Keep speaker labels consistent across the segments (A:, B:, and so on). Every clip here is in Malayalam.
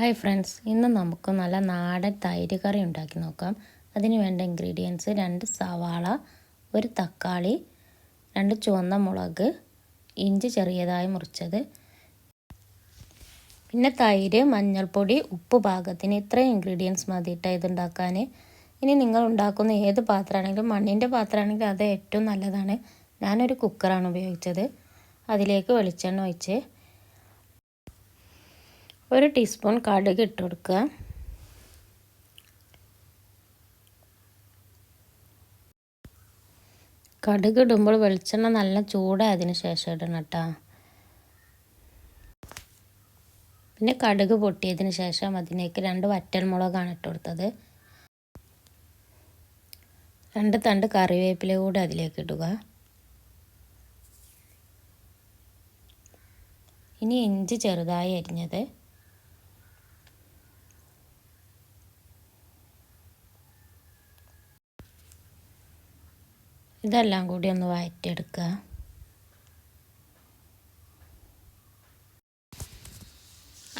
A: ഹായ് ഫ്രണ്ട്സ് ഇന്ന് നമുക്ക് നല്ല നാടൻ തൈര് കറി ഉണ്ടാക്കി നോക്കാം. അതിന് വേണ്ട ഇൻഗ്രീഡിയൻസ് രണ്ട് സവാള ഒരു തക്കാളി രണ്ട് ചുവന്ന മുളക് ഇഞ്ചി ചെറിയതായി മുറിച്ചത്. പിന്നെ തൈര് മഞ്ഞൾപ്പൊടി ഉപ്പ് പാകത്തിന് ഇത്രയും ഇൻഗ്രീഡിയൻസ് മതിയിട്ട് ഇതുണ്ടാക്കാൻ ഇനി നിങ്ങൾ ഉണ്ടാക്കുന്ന ഏത് പാത്രമാണെങ്കിലും മണ്ണിന്റെ പാത്രമാണെങ്കിലും അത് ഏറ്റവും നല്ലതാണ്. ഞാനൊരു കുക്കറാണ് ഉപയോഗിച്ചത്. അതിലേക്ക് വെളിച്ചെണ്ണ ഒഴിച്ച് ഒരു ടീസ്പൂൺ കടുക് ഇട്ട് കൊടുക്കുക. കടുക് ഇടുമ്പോൾ വെളിച്ചെണ്ണ നല്ല ചൂടായതിന് ശേഷം ഇടണം കേട്ടോ. പിന്നെ കടുക് പൊട്ടിയതിന് ശേഷം അതിലേക്ക് രണ്ട് വറ്റൽമുളകാണ് ഇട്ട് കൊടുത്തത്. രണ്ട് തണ്ട് കറിവേപ്പില കൂടെ അതിലേക്ക് ഇടുക. ഇനി ഇഞ്ചി ചെറുതായി അരിഞ്ഞത്. ഇതെല്ലാം കൂടി ഒന്ന് വഴറ്റിയെടുക്കുക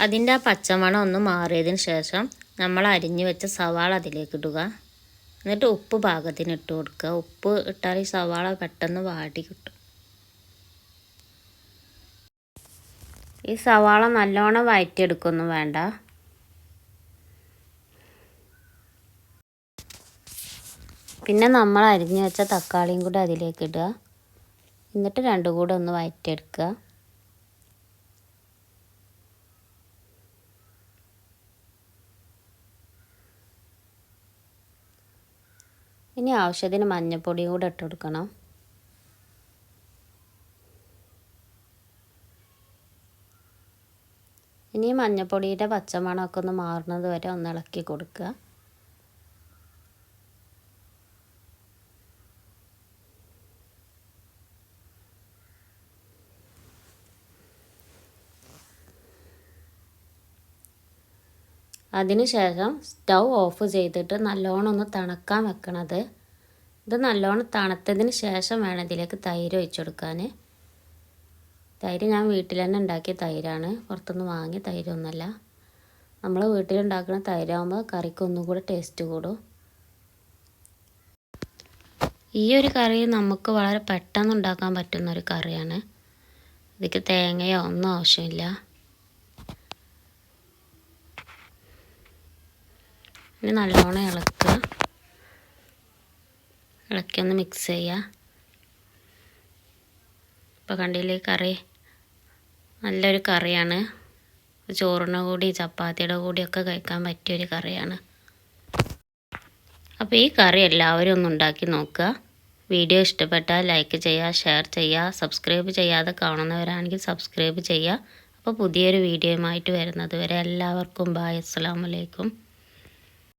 A: അതിന്റെ ആ പച്ചമണം ഒന്ന് മാറിയതിന് ശേഷം നമ്മൾ അരിഞ്ഞു വെച്ച സവാള അതിലേക്ക് ഇടുക. എന്നിട്ട് ഉപ്പ് പാകത്തിന് ഇട്ട് കൊടുക്കുക. ഉപ്പ് ഇട്ടാൽ ഈ സവാള പെട്ടെന്ന് വാടി കിട്ടും. ഈ സവാള നല്ലോണം വഴറ്റിയെടുക്കൊന്നും വേണ്ട. പിന്നെ നമ്മൾ അരിഞ്ഞു വെച്ച തക്കാളിയും കൂടെ അതിലേക്ക് ഇടുക. എന്നിട്ട് രണ്ടും കൂടെ ഒന്ന് വഴറ്റിയെടുക്കുക ഇനി ആവശ്യത്തിന് മഞ്ഞൾപ്പൊടിയും കൂടെ ഇട്ട് കൊടുക്കണം. ഇനി മഞ്ഞൾപ്പൊടിയുടെ പച്ചമണമൊക്കെ ഒന്ന് മാറുന്നത് വരെ ഒന്ന് ഇളക്കി കൊടുക്കുക. അതിനുശേഷം സ്റ്റൗ ഓഫ് ചെയ്തിട്ട് നല്ലോണം ഒന്ന് തണക്കാൻ വെക്കണത്. ഇത് നല്ലോണം തണുത്തതിന് ശേഷം വേണം ഇതിലേക്ക് തൈര് ഒഴിച്ചു കൊടുക്കാൻ തൈര് ഞാൻ വീട്ടിൽ തന്നെ ഉണ്ടാക്കിയ തൈരാണ്. പുറത്തുനിന്ന് വാങ്ങിയ തൈരൊന്നുമല്ല. നമ്മൾ വീട്ടിലുണ്ടാക്കുന്ന തൈരാകുമ്പോൾ കറിക്ക് ഒന്നും കൂടെ ടേസ്റ്റ് കൂടും. ഈ ഒരു കറി നമുക്ക് വളരെ പെട്ടെന്ന് ഉണ്ടാക്കാൻ പറ്റുന്ന ഒരു കറിയാണ്. ഇതിക്ക് തേങ്ങയോ ഒന്നും ആവശ്യമില്ല. ഇനി നല്ലോണം ഇളക്കുക. ഇളക്കി ഒന്ന് മിക്സ് ചെയ്യുക. ഇപ്പോൾ കണ്ടില്ലേ കറി? നല്ലൊരു കറിയാണ്. ചോറിന്റെ കൂടി ചപ്പാത്തിയുടെ കൂടിയൊക്കെ കഴിക്കാൻ പറ്റിയൊരു കറിയാണ്. അപ്പോൾ ഈ കറി എല്ലാവരും ഒന്ന് ഉണ്ടാക്കി നോക്കുക. വീഡിയോ ഇഷ്ടപ്പെട്ടാൽ ലൈക്ക് ചെയ്യുക ഷെയർ ചെയ്യുക സബ്സ്ക്രൈബ് ചെയ്യാതെ കാണുന്നവരാണെങ്കിൽ സബ്സ്ക്രൈബ് ചെയ്യുക. അപ്പോൾ പുതിയൊരു വീഡിയോയുമായിട്ട് വരുന്നത് വരെ എല്ലാവർക്കും ബായ് അസ്സാം വലൈക്കും